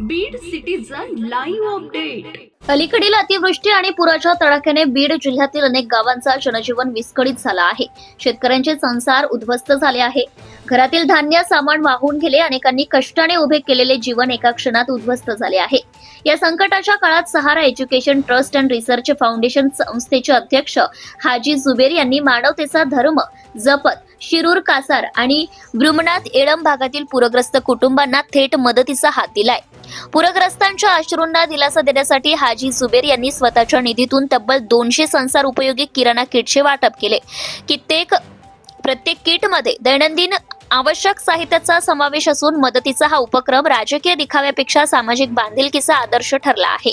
Beed citizen live update अलीकडील अतिवृष्टी आणि पुराच्या तडाख्याने बीड जिल्ह्यातील अनेक गावांचा जनजीवन विस्कळीत झाला आहे. शेतकऱ्यांचे संसार उद्ध्वस्त झाले आहे. घरातील धान्य सामान वाहून गेले अनेकांनी कष्टाने उभे केलेले जीवन एका क्षणात उद्ध्वस्त झाले आहे. या संकटाच्या काळात Sahara education trust and research foundation संस्थेचे अध्यक्ष हाजी जुबेर यांनी मानवतेचा धर्म जपत शिरूर कासार आणि ब्रुमनाथ एडम भागातील पूरग्रस्त कुटुंबांना थेट मदतीचा हात दिलाय. पूरग्रस्तांच्या अश्रूंना दिलासा देण्यासाठी हाजी जुबेर यांनी स्वतःच्या निधीतून तब्बल दोनशे संसार उपयोगी किराणा किटचे वाटप केले. कित्येक प्रत्येक किटमध्ये दैनंदिन आवश्यक साहित्याचा समावेश असून मदतीचा हा उपक्रम राजकीय दिखाव्यापेक्षा सामाजिक बांधिलकीचा आदर्श ठरला आहे.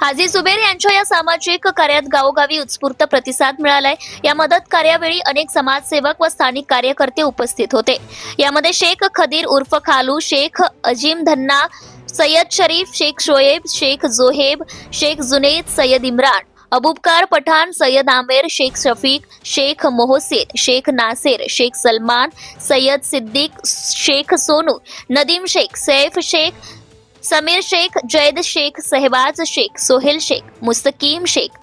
हाजी जुबेर यांच्या या सामाजिक कार्यात गावोगावी उत्स्फूर्त प्रतिसाद मिळालाय. या मदत कार्यावेळी अनेक समाजसेवक व स्थानिक कार्यकर्ते उपस्थित होते. यामध्ये शेख खदीर उर्फ खालू शेख अजीम धन्ना सय्यद शरीफ शेख शोएब शेख जोहेब शेख जुनेद सय्यद इम्रान. अबुबकार पठाण सय्यद आमेर शेख शफीक शेख मोहसिन शेख नासिर शेख सलमान सय्यद सिद्दीक शेख सोनू नदीम शेख सैफ शेख समीर शेख जैद शेख सहवाज शेख सोहेल शेख मुस्तकीम शेख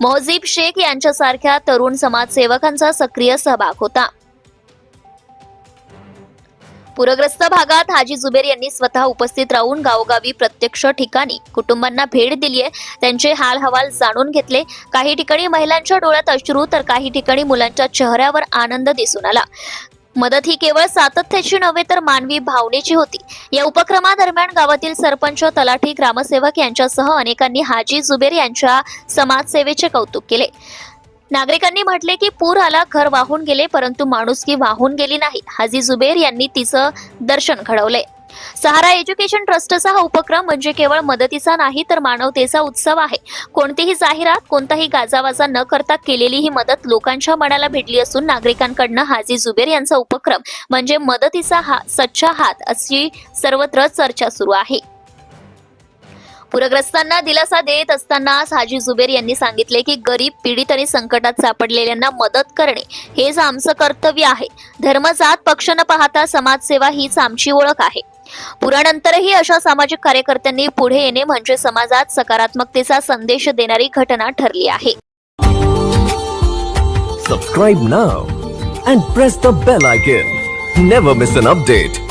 मोहजीब शेख यांच्यासारख्या तरुण समाजसेवकांचा सक्रिय सहभाग होता. पूरग्रस्त भागात हाजी जुबेर यांनी स्वतः उपस्थित राहून गावोगावी प्रत्यक्ष ठिकाणी कुटुंबांना भेट दिली आहे. त्यांचे हाल हवाल जाणून घेतले. काही ठिकाणी महिलांच्या डोळ्यात अश्रू तर काही ठिकाणी मुलांच्या चेहऱ्यावर आनंद दिसून आला. मदत ही केवळ सातत्याची नव्हे तर मानवी भावनेची होती. या उपक्रमादरम्यान गावातील सरपंच तलाठी ग्रामसेवक यांच्यासह अनेकांनी हाजी जुबेर यांच्या समाजसेवेचे कौतुक केले. नागरिकांनी म्हटले की पूर आला घर वाहून गेले परंतु माणुसकी वाहून गेली नाही. हाजी जुबेर यांनी तिचं दर्शन घडवले सहारा एज्युकेशन ट्रस्टचा हा उपक्रम म्हणजे केवळ मदतीचा नाही तर मानवतेचा उत्सव आहे. कोणतीही जाहिरात कोणताही गाजावाजा न करता केलेली ही मदत लोकांच्या मनाला भिडली असून नागरिकांकडनं हाजी जुबेर यांचा उपक्रम म्हणजे मदतीचा हा सच्चा हात अशी सर्वत्र चर्चा सुरू आहे. पूरग्रस्तांना दिलासा देत असताना हाजी जुबेर यांनी सांगितले की गरीब पीडित आणि संकटात सापडलेल्यांना मदत करणे हेच आमचं कर्तव्य आहे. धर्मजात पक्ष न पाहता समाजसेवा हीच आमची ओळख आहे. पुरानंतरही अशा सामाजिक कार्यकर्त्यांनी पुढे येणे म्हणजे समाजात सकारात्मकतेचा संदेश देणारी घटना ठरली आहे. Subscribe now and press the bell icon never miss an update